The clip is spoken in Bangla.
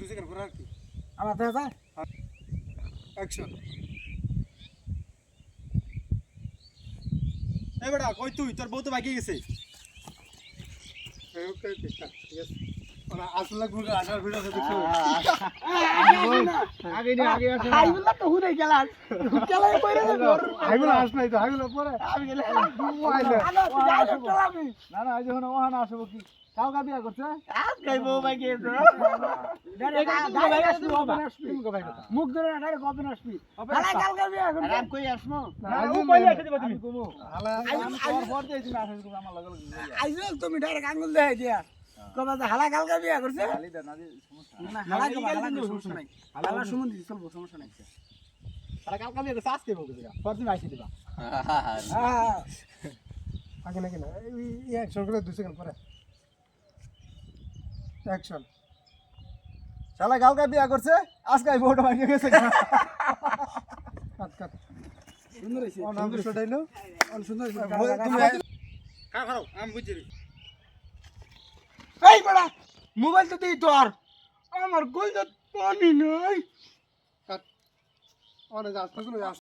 দুই সেকেন্ড পরে আর কি? আমার দেখা যায় অ্যাকশন এই বেটা কই তুই? তোর বউ তো বাকি গেছে। ওকে, ওকে, start, ঠিক আছে। আসব। কি? কাউ কা বিয়া করছে? মুখ ধরে আঠারে কবে আসবি? কই তুমি? দিয়ে ডাইরেক্ট আঙ্গুল দেখাই দিয়া। কবে যে হালা কালকে বিয়া করছে? না হালা হালা কে সমস্যা নাই হালা সুমন চলবো সমস্যা নাই। আইসে দিবা। হ্যাঁ আগে নাকি না, এই- করে সেকেন্ড পরে। শালা কাল কা বিয়া করছে আজকে ভাঙে গেছে। কাট, কাট। সুন্দর সুন্দর আমি বুঝছি। এই বড়া মোবাইল তো দিই তোর আমার গোল পানি নাই। অনেক আসতে